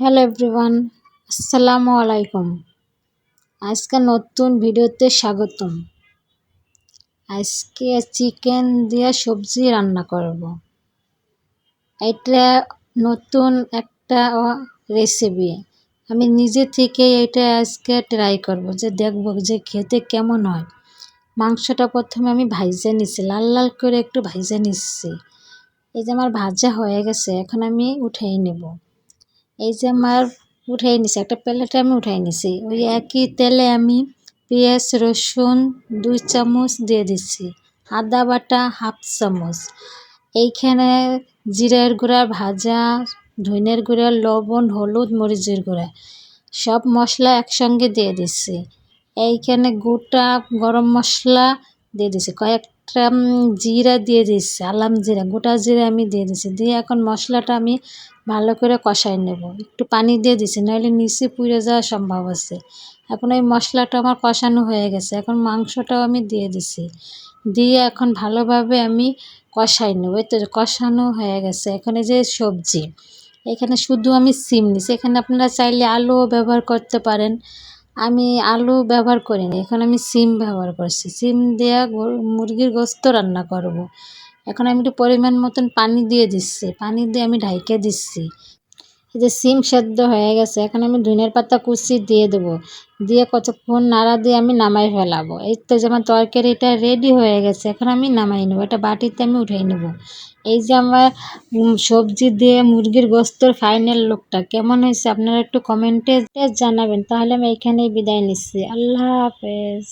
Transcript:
Hello everyone, আসসালামু আলাইকুম। আজকে নতুন ভিডিওতে স্বাগতম। আজকে চিকেন দিয়ে সবজি রান্না করব। এটা নতুন একটা রেসিপি আমি নিজে থেকে এটা আজকে ট্রাই করব যে দেখব যে খেতে কেমন হয়। মাংসটা প্রথমে আমি ভাইজে নিছি, লাল লাল করে একটু ভাইজে নিচ্ছি এই যে আমার ভাজা হয়ে গেছে, এখন আমি উঠেই নেব। এই যে আমার উঠাই নিছি, একটা প্লেটে আমি উঠাই নিছি। ওই একই তেলে আমি পেঁয়াজ, রসুন দুই চামচ দিয়ে দিচ্ছি আদা বাটা হাফ চামচ। এইখানে জিরের গুঁড়া, ভাজা ধনের গুঁড়া, লবণ, হলুদ, মরিচের গুঁড়া, সব মশলা একসঙ্গে দিয়ে দিচ্ছি এইখানে গোটা গরম মশলা দিয়ে দিছি কয়েকটা জিরা দিয়ে দিচ্ছি, আলাম জিরা, গোটা জিরা আমি দিয়ে দিছি দিয়ে এখন মশলাটা আমি ভালো করে কষাই নেব। একটু পানি দিয়ে দিছি নাহলে নিচে পুড়ে যাওয়ার সম্ভব আছে। এখন এই মশলাটা আমার কষানো হয়ে গেছে, এখন মাংসটাও আমি দিয়ে দিছি দিয়ে এখন ভালোভাবে আমি কষাই নেব। এই তো কষানো হয়ে গেছে, এখানে যে সবজি, এখানে শুধু আমি সিম নিছি। এখানে আপনারা চাইলে আলুও ব্যবহার করতে পারেন। আমি আলু ব্যবহার করিনি, এখন আমি সিম ব্যবহার করছি। সিম দেওয়া মুরগির গোস্ত রান্না করব। এখন আমি একটু পরিমাণ মতন পানি দিয়ে দিচ্ছি। পানি দিয়ে আমি ঢাইকে দিচ্ছি। এই যে সিম সেদ্ধ হয়ে গেছে, এখন আমি ধনের পাতা কুচি দিয়ে দেবো। দিয়ে কতক্ষণ নাড়া দিয়ে আমি নামাই ফেলাবো। এই তো যেমন তরকারিটা রেডি হয়ে গেছে, এখন আমি নামাই নেব। এটা বাটিতে আমি উঠাই নেব। এই যে আমার সবজি দিয়ে মুরগির গোস্তর ফাইনাল লুকটা কেমন হয়েছে আপনারা একটু কমেন্টে জানাবেন। তাহলে আমি এইখানেই বিদায় নিচ্ছি। আল্লাহ হাফেজ।